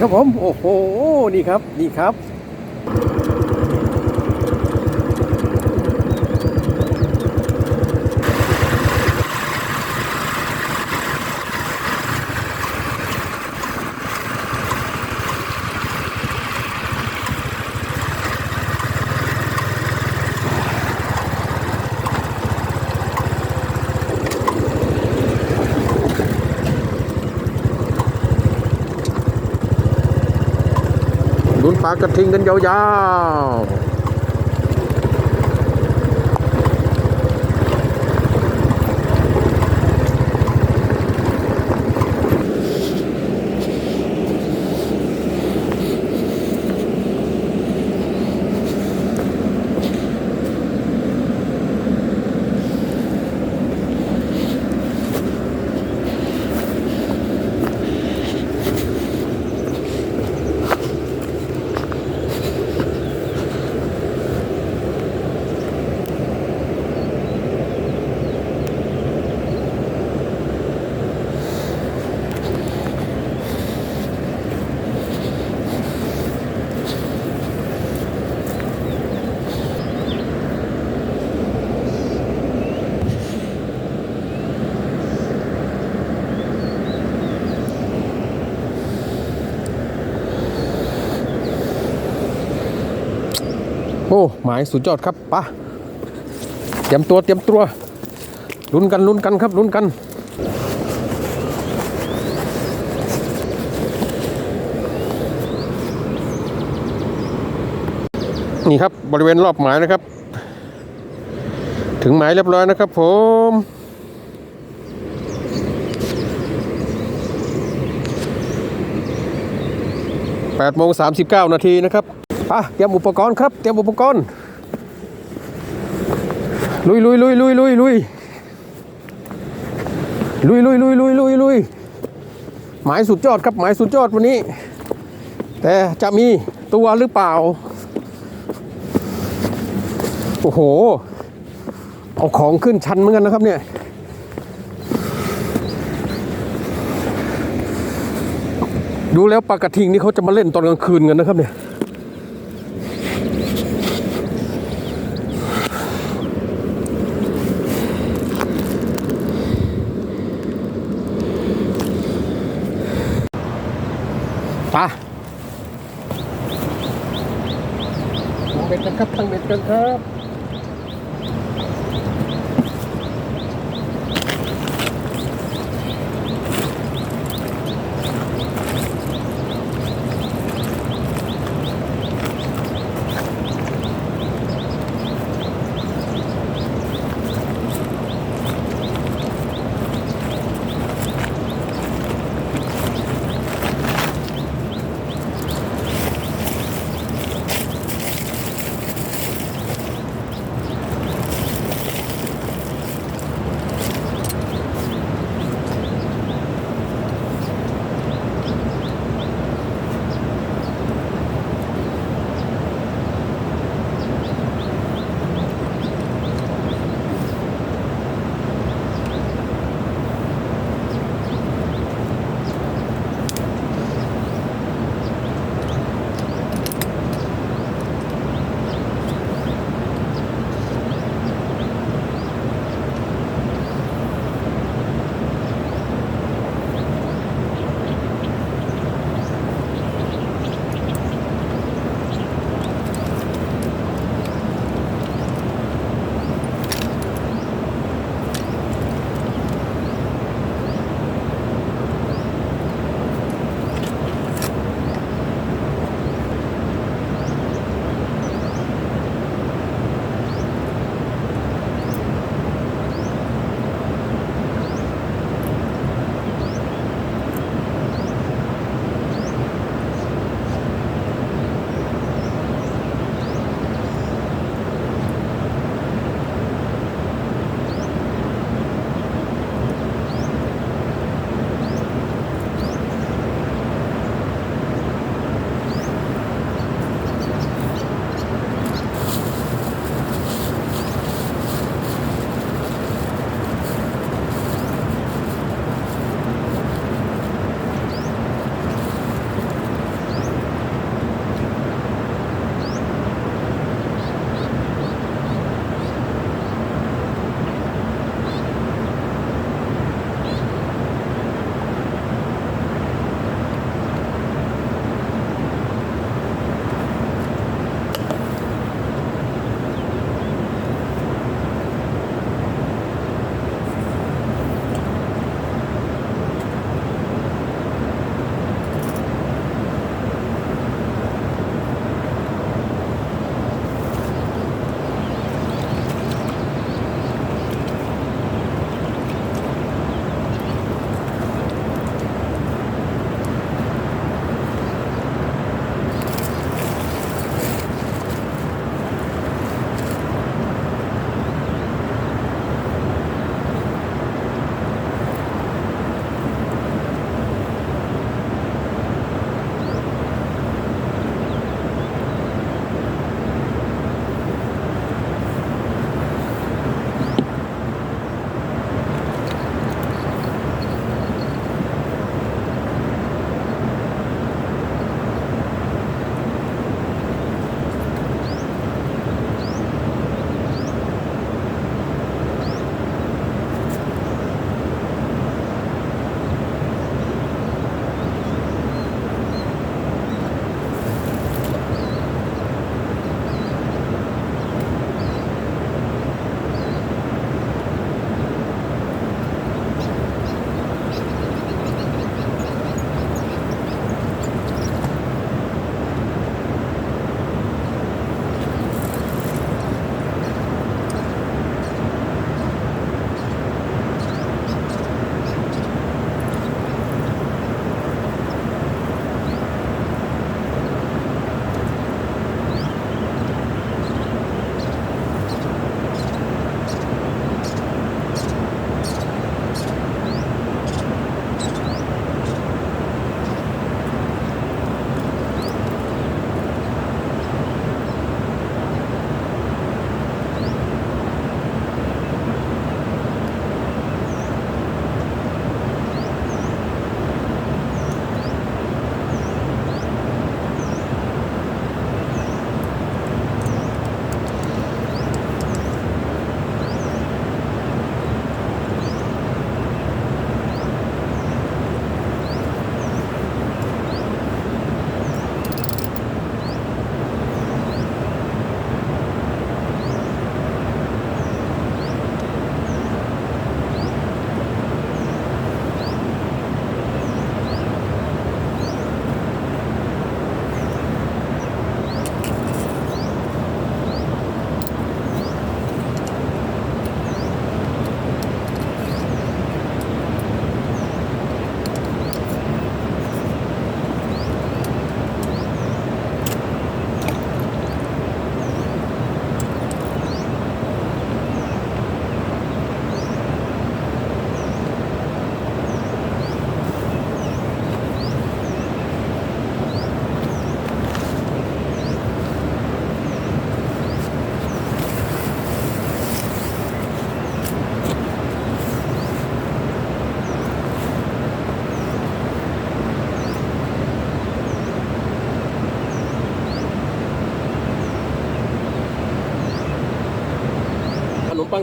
ครับผม โอ้โห นี่ครับ นี่ครับากระทิงกันยาว อ้หมายสุดยอดครับปะเตรียมตัวเตรียมตัวลุ้นกันลุ้นกันครับลุ้นกันนี่ครับบริเวณรอบหมายนะครับ ถึงหมายเรียบร้อยนะครับผม8โมง39นาทีนะครับ อะเตรียมอุปกรณ์ครับ เตรียมอุปกรณ์ ลุยลุยลุยลุยลุยลุยลุยลุยลุยลุยลุยลุยหมายสุดยอดครับหมายสุดยอดวันนี้ แต่จะมีตัวหรือเปล่า โอ้โห เอาของขึ้นชันเหมือนกันนะครับเนี่ยดูแล้วปลากระทิงนี่เขาจะมาเล่นตอนกลางคืนกันนะครับเนี่ย ปลาตั้งเป็นกันครับตั้งเป็นกันครับ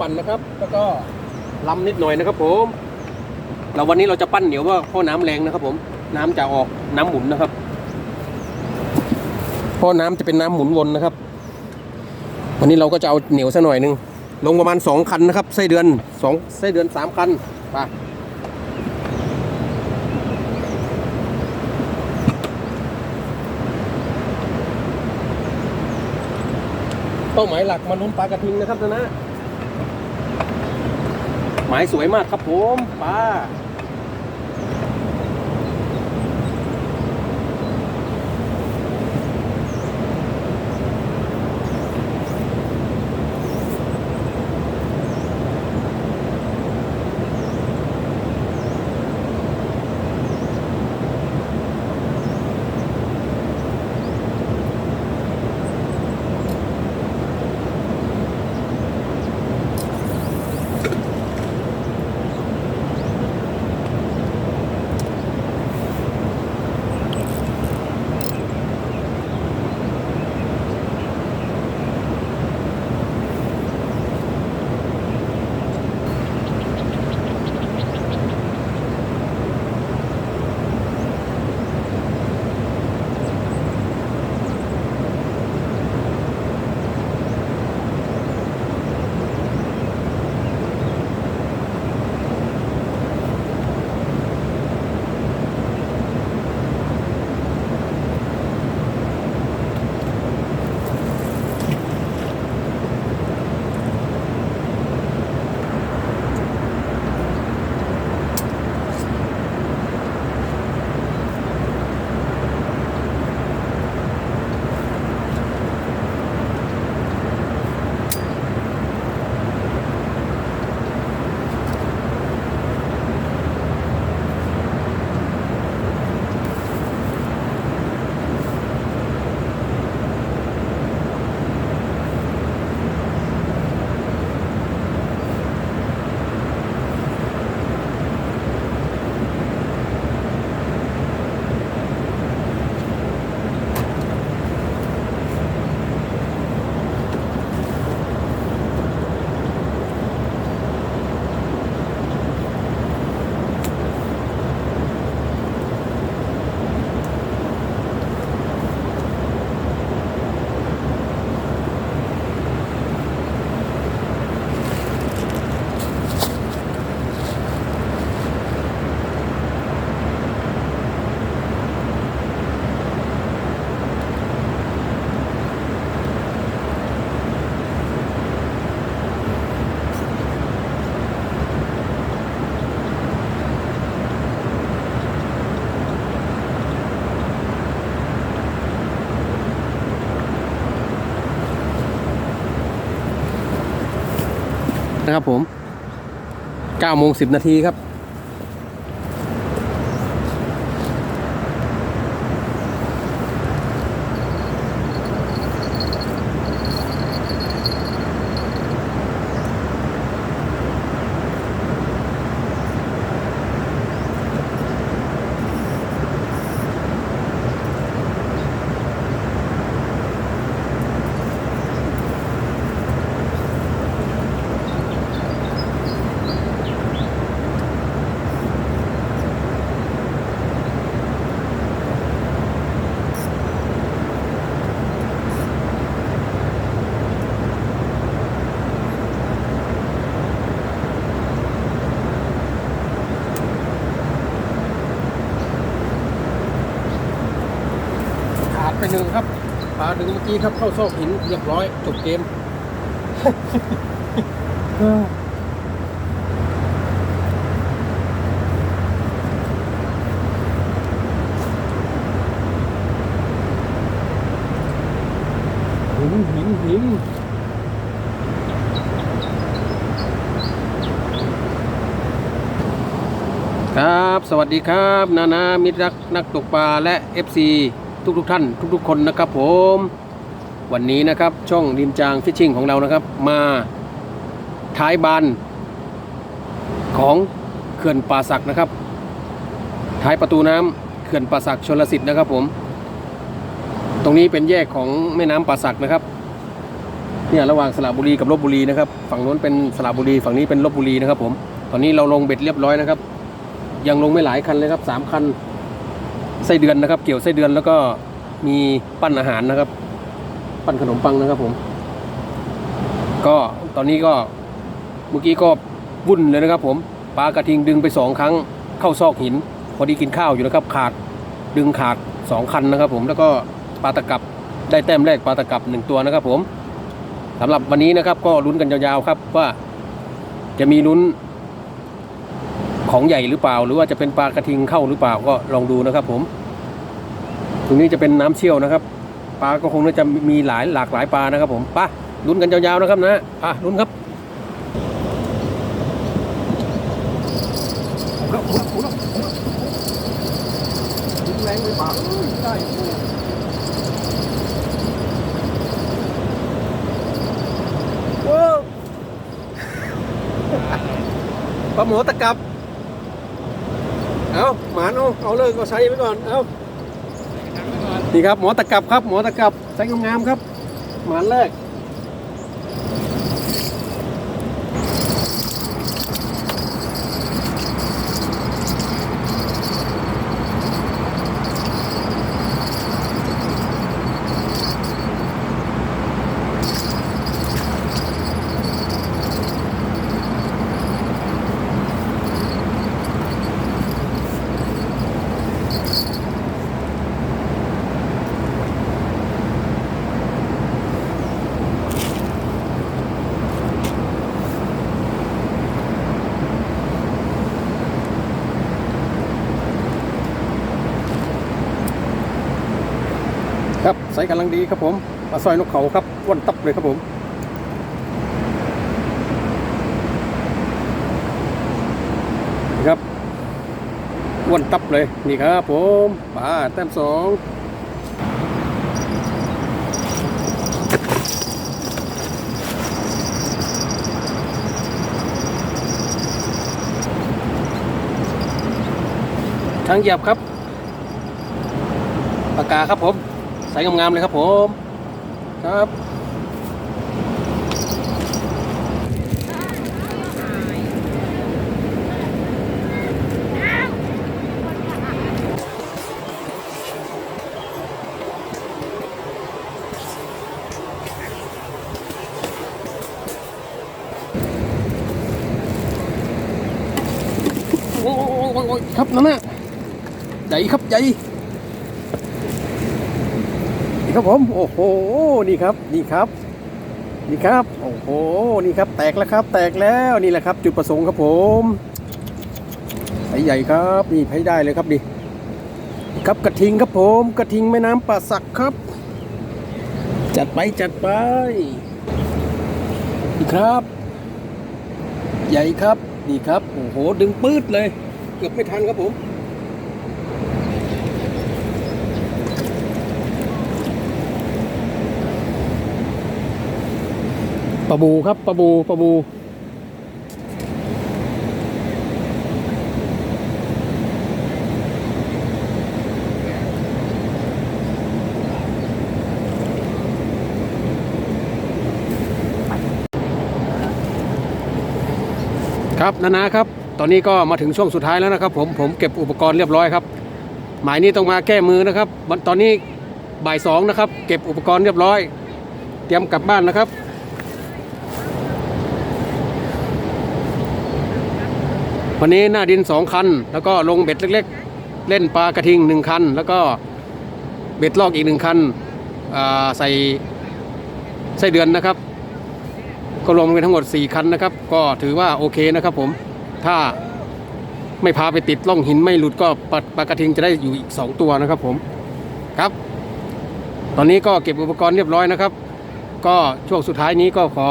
ปั่นนะครับ แล้วก็ลำนิดหน่อยนะครับผมแล้ววันนี้เราจะปั้นเหนียวว่าเพราะน้ำแรงนะครับ ผมน้ำจะออกน้ำหมุนนะครับเพราะน้ำจะเป็นน้ำหมุนวนนะครับ วันนี้เราก็จะเอาเหนียวซะหน่อยหนึงลงประมาณสองคันนะครับไส้เดือนสองไส้เดือนสามคันไปเป้าหมายหลักมาลุ้นปลากระทิงนะครับนนะ หมายสวยมากครับผมป้า นะครับผม9โมง10 นาทีครับ ไปหนึ่งครับปลาดึงเมื่อกี้ครับเข้าซอกหินเรียบร้อยจบเกมหินหินหินครับ สวัสดีครับ นานามิตรรักนักตกปลาและ FC ทุกทุกๆท่าน ทุกๆคนนะครับผม วันนี้นะครับช่องริมจางฟิชชิ่งของเรานะครับ มาท้ายบานของเขื่อนป่าสักนะครับ ท้ายประตูน้ำเขื่อนป่าสักชนลสิทธิ์นะครับผม ตรงนี้เป็นแยกของแม่น้ำป่าสักนะครับเนี่ยระหว่างสระบุรีกับลบบุรีนะครับ ฝั่งนู้นเป็นสระบุรีฝั่งนี้เป็นลบบุรีนะครับผม ตอนนี้เราลงเบ็ดเรียบร้อยนะครับ ยังลงไม่หลายคันเลยครับสามคัน ไส้เดือนนะครับ เกี่ยวไส้เดือนแล้วก็มีปั้นอาหารนะครับ ปั้นขนมปังนะครับผม ก็ตอนนี้ก็เมื่อกี้ก็วุ่นเลยนะครับ ผมปลากระทิงดึงไปสองครั้งเข้าซอกหิน พอดีกินข้าวอยู่นะครับ ขาดดึงขาดสองคันนะครับ ผมแล้วก็ปลาตะกับได้แต้มแรกปลาตะกับหนึ่งตัวนะครับ ผมสำหรับวันนี้นะครับ ก็ลุ้นกันยาวๆครับว่าจะมีลุ้น ของใหญ่หรือเปล่า หรือว่าจะเป็นปลากระทิงเข้าหรือเปล่าก็ลองดูนะครับ ผม ตรงนี้จะเป็นน้ำเชี่ยวนะครับปลาก็คงน่าจะมีหลายหลากหลายปลานะครับ ผมป้าลุ้นกันยาวๆนะครับนะอะลุ้นครับแรงเลยปลาได้โอ้ปลาหมอตะกับ เอาหมานเอาเอาเลยก็ใช้ไปก่อนเอานี่ครับหมอตะกับครับหมอตะกับใส่งามๆครับ หมานแรก ใส่กำลังดีครับผมปลาสร้อยนกเขาครับอ้วนตับเลยครับผมนะครับอ้วนตับเลยนี่ครับผมปลาแต้มสองทางเหยียบครับปากกาครับผม ใส่งามๆเลยครับผมครับโอ้ยครับนั่นน่ะใหญ่ครับใหญ่ ครับผม โอ้โห นี่ครับ นี่ครับ นี่ครับ โอ้โห นี่ครับ แตกแล้วครับ แตกแล้ว นี่แหละครับ จุดประสงค์ครับผมไผ่ใหญ่ครับ นี่ไผ่ได้เลยครับดิครับกระทิงครับผม กระทิงแม่น้ำป่าสักครับ จัดไปจัดไปนี่ครับ ใหญ่ครับ นี่ครับ โอ้โห ดึงปื๊ดเลย เกือบไม่ทันครับผม ปลาบูครับปลาบูปลาบูครับนานาครับ ตอนนี้ก็มาถึงช่วงสุดท้ายแล้วนะครับ ผมผมเก็บอุปกรณ์เรียบร้อยครับ หมายนี้ต้องมาแก้มือนะครับ ตอนนี้บ่ายสองนะครับ เก็บอุปกรณ์เรียบร้อย เตรียมกลับบ้านนะครับ วันนี้หน้าดินสองคัน แล้วก็ลงเบ็ดเล็กๆ เล่นปลากระทิงหนึ่งคัน แล้วก็เบ็ดลอกอีกหนึ่งคันใส่ไส้เดือนนะครับ ก็รวมกันทั้งหมด 4 คันนะครับ ก็ถือว่าโอเคนะครับผมถ้าไม่พาไปติดล่องหินไม่หลุดก็ปลาปลากระทิงจะได้อยู่อีก 2 ตัวนะครับผมครับ ตอนนี้ก็เก็บอุปกรณ์เรียบร้อยนะครับ ก็ช่วงสุดท้ายนี้ก็ขอ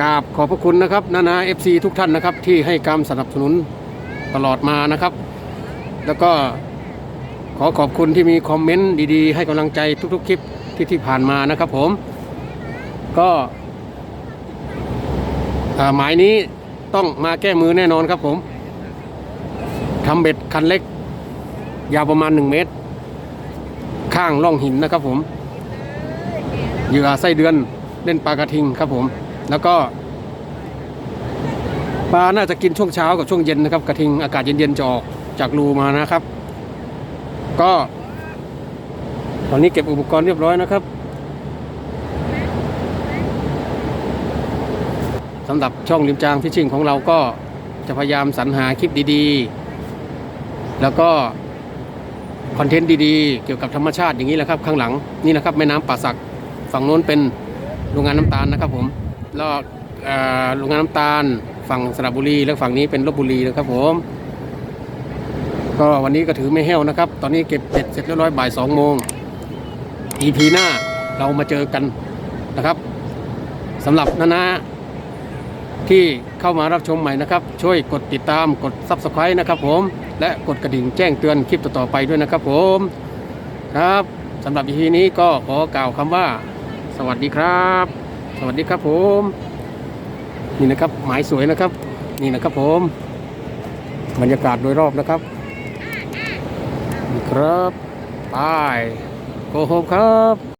กราบขอบพระคุณนะครับนานาเอฟซีทุกท่านนะครับ ที่ให้การสนับสนุนตลอดมานะครับ แล้วก็ขอขอบคุณที่มีคอมเมนต์ดีๆ ให้กำลังใจทุกๆคลิปที่ที่ผ่านมานะครับผม ก็หมายนี้ต้องมาแก้มือแน่นอนครับผมทำเบ็ดคันเล็ก ยาวประมาณ 1 เมตร ข้างร่องหินนะครับผมเหยื่อไส้เดือนเล่นปลากระทิงครับผม แล้วก็ปลาน่าจะกินช่วงเช้ากับช่วงเย็นนะครับ กระทิงอากาศเย็นๆจะออกจากรูมานะครับ ก็ ตอนนี้เก็บอุปกรณ์เรียบร้อยนะครับสำหรับช่องริมจางฟิชชิ่งของเราก็จะพยายามสรรหาคลิปดีๆ แล้วก็คอนเทนต์ดีๆ เกี่ยวกับธรรมชาติอย่างนี้แหละครับ ข้างหลังนี่นะครับแม่น้ำป่าสัก ฝั่งโน้นเป็นโรงงานน้ำตาลนะครับผม แล้วเอ่อโรงงานน้ำตาล ฝั่งสระบุรี แล้วฝั่งนี้เป็นลบบุรีนะครับผม ก็วันนี้ก็ถือไม่แห้วนะครับ ตอนนี้เก็บเสร็จเสร็จเรียบร้อยบ่ายสองโมง EP หน้าเรามาเจอกันนะครับสำหรับนานาที่เข้ามารับชมใหม่นะครับ ช่วยกดติดตามกด Subscribe นะครับผม และกดกระดิ่งแจ้งเตือนคลิปต่อๆไปด้วยนะครับผมครับสำหรับ EP นี้ก็ขอกล่าวคำว่า สวัสดีครับ สวัสดีครับผม นี่นะครับหมายสวยนะครับ นี่นะครับผม บรรยากาศโดยรอบนะครับนี่ครับไปโกโฮมครับ